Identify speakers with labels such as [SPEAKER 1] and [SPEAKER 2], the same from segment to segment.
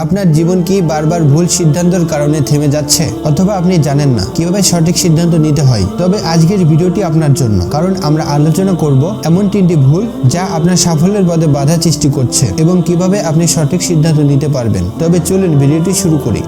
[SPEAKER 1] আপনার জীবন কি বারবার ভুল সিদ্ধান্তের কারণে থেমে যাচ্ছে? অথবা আপনি জানেন না কীভাবে সঠিক সিদ্ধান্ত নিতে হয়? তবে আজকের ভিডিওটি আপনার জন্য, কারণ আমরা আলোচনা করব এমন তিনটি ভুল যা আপনার সাফল্যের পথে বাধা সৃষ্টি করছে এবং কীভাবে আপনি সঠিক সিদ্ধান্ত নিতে পারবেন। তবে চলুন ভিডিওটি শুরু করি।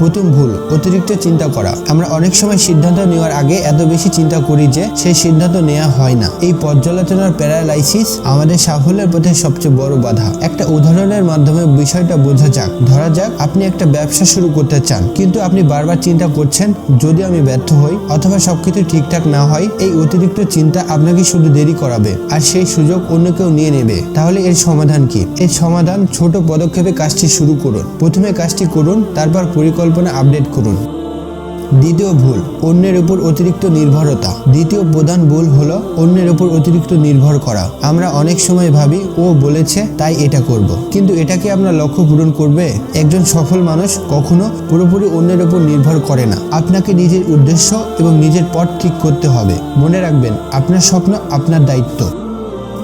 [SPEAKER 1] প্রথম ভুল, অতিরিক্ত চিন্তা করা। আমরা অনেক সময় সিদ্ধান্ত নেওয়ার আগে এত বেশি চিন্তা করি যে সেই সিদ্ধান্ত নেওয়া হয় না। এই পর্যালোচনার প্যারালাইসিস আমাদের সাফল্যের পথে সবচেয়ে বড় বাধা। একটা উদাহরণের মাধ্যমে বিষয়টা বোঝা যাক। ধরা যাক, আপনি একটা ব্যবসা শুরু করতে চান, কিন্তু আপনি বারবার চিন্তা করছেন, যদি আমি ব্যর্থ হই অথবা সবকিছু ঠিকঠাক না হয়, এই অতিরিক্ত চিন্তা আপনাকে শুধু দেরি করাবে আর সেই সুযোগ অন্য কেউ নিয়ে নেবে। তাহলে এর সমাধান কি? এর সমাধান ছোট পদক্ষেপে কাজটি শুরু করুন। প্রথমে কাজটি করুন, তারপর পরিকল্পনা আপডেট করুন। দ্বিতীয় ভুল, অন্যের উপর অতিরিক্ত নির্ভরতা। দ্বিতীয় প্রধান ভুল হলো, অন্যের উপর অতিরিক্ত নির্ভর করা। আমরা অনেক সময় ভাবি, ও বলেছে, তাই এটা করব। কিন্তু এটা কি আপনার লক্ষ্য পূরণ করবে? একজন সফল মানুষ কখনো পুরোপুরি অন্যের উপর নির্ভর করে না। আপনাকে নিজের উদ্দেশ্য এবং নিজের পথ ঠিক করতে হবে। মনে রাখবেন, আপনার স্বপ্ন আপনার দায়িত্ব।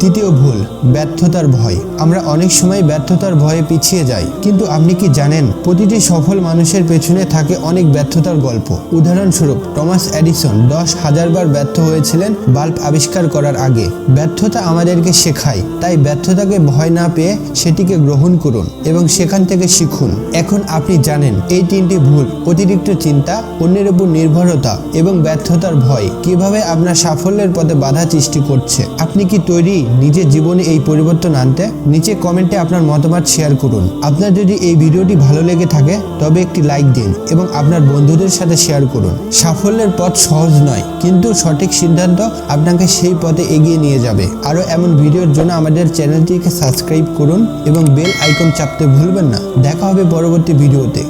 [SPEAKER 1] তৃতীয় ভুল, ব্যর্থতার ভয়। আমরা অনেক সময় ব্যর্থতার ভয়ে পিছিয়ে যাই। কিন্তু আপনি কি জানেন, প্রতিটি সফল মানুষের পেছনে থাকে অনেক ব্যর্থতার গল্প। উদাহরণস্বরূপ, টমাস অ্যাডিসন দশ হাজার বার ব্যর্থ হয়েছিলেন বাল্ব আবিষ্কার করার আগে। ব্যর্থতা আমাদেরকে শেখায়, তাই ব্যর্থতাকে ভয় না পেয়ে সেটিকে গ্রহণ করুন এবং সেখান থেকে শিখুন। এখন আপনি জানেন, এই তিনটি ভুল, অতিরিক্ত চিন্তা, অন্যের উপর নির্ভরতা এবং ব্যর্থতার ভয়, কীভাবে আপনার সাফল্যের পথে বাধা সৃষ্টি করছে। আপনি কি তৈরি নিজের জীবনে এই পরিবর্তন আনতে, নিচে কমেন্টে আপনার মতামত শেয়ার করুন। আপনার যদি এই ভিডিওটি ভালো লেগে থাকে, তবে একটি লাইক দিন এবং আপনার বন্ধুদের সাথে শেয়ার করুন। সাফল্যের পথ সহজ নয়, কিন্তু সঠিক সিদ্ধান্ত আপনাকে সেই পথে এগিয়ে নিয়ে যাবে। আরও এমন ভিডিওর জন্য আমাদের চ্যানেলটিকে সাবস্ক্রাইব করুন এবং বেল আইকন চাপতে ভুলবেন না। দেখা হবে পরবর্তী ভিডিওতে।